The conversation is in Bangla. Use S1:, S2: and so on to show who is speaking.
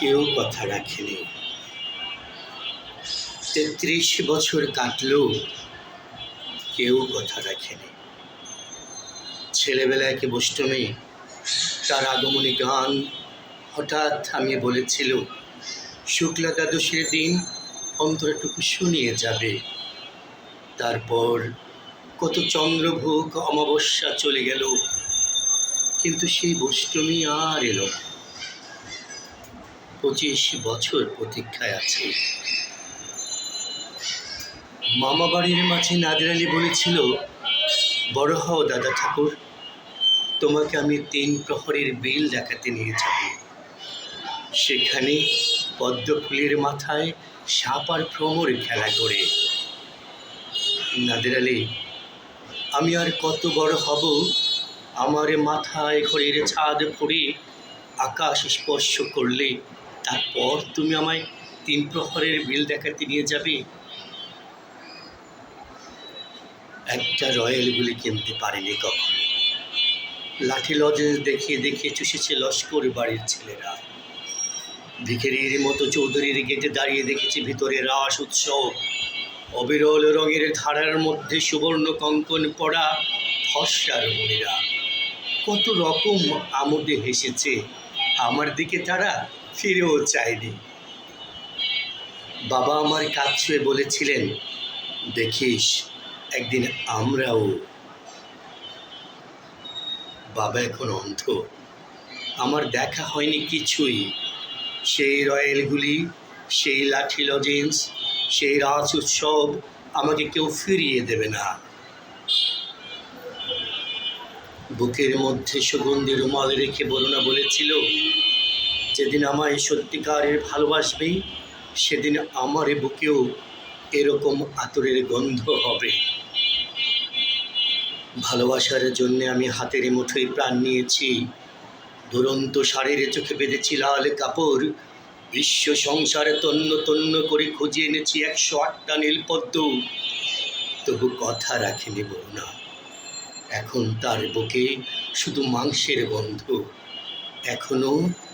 S1: কেউ কথা রাখেনি। তেত্রিশ বছর কাটলেও কেউ কথা রাখেনি। ছেলেবেলায় কে বষ্টমী তার আগমনী গান হঠাৎ থামিয়ে বলেছিল, শুক্লা দ্বাদশীর দিন অন্তরটুকু শুনিয়ে যাবে। তারপর কত চন্দ্রভোগ অমাবস্যা চলে গেল, কিন্তু সেই বষ্টমী আর এলো না। পঁচিশ বছর প্রতীক্ষায় আছে। মামা বাড়ির মাঝে নাদের আলী বলেছিল, বড় হও দাদা ঠাকুর, তোমাকে আমি তিন প্রহরের বিল দেখাতে নিয়ে যাব। সেখানে পদ্ম ফুলের মাথায় সাপ আর ভ্রমর খেলা করে। নাদের আলী আমি আর কত বড় হব? আমার মাথায় ঘরের ছাদ পড়ে, আকাশ স্পর্শ করলে তারপর তুমি আমায় তিন প্রহরের বিল দেখাতে নিয়ে যাবে? একটা রয়্যাল গুলি কিনতে পারেনি কখনো। লাঠি লজেন্স দেখিয়ে দেখিয়ে চুষেছে লস্কর বাড়ির ছেলেরা। ভিখেরির মতো চৌধুরীর গেটে দাঁড়িয়ে দেখেছি ভিতরে রাস, উৎসব। অবিরল রঙের ধারার মধ্যে সুবর্ণ কঙ্কন পড়া ফর্সার মনিরা। কত রকম আমোদে হেসেছে। আমার দিকে তারা ফিরেও চায়নি বাবা আমার কাজ ছুঁয়ে বলেছিলেন, দেখিস, একদিন আমরাও বাবা এখন অন্ধ। আমার দেখা হয়নি কিছুই। সেই রয়্যালগুলি, সেই লাঠি লজেন্স, সেই রাজ উৎসব আমাকে কেউ ফিরিয়ে দেবে না। বুকের মধ্যে সুগন্ধি রুমাল রেখে বরুণা বলেছিল যেদিন আমায় সত্যিকারের ভালোবাসবে সেদিন আমার বুকেও এরকম আতরের গন্ধ হবে। ভালোবাসার জন্যে আমি হাতের মুঠোয় প্রাণ নিয়েছি। দুরন্ত শাড়ির চোখে বেঁধেছি লাল কাপড়। বিশ্ব সংসারে তন্ন তন্ন করে খুঁজে এনেছি একশো আটটা নীলপদ্ম। তবু কথা রাখেনি বরুণা এখন তার বুকে শুধু মাংসের গন্ধ। এখনও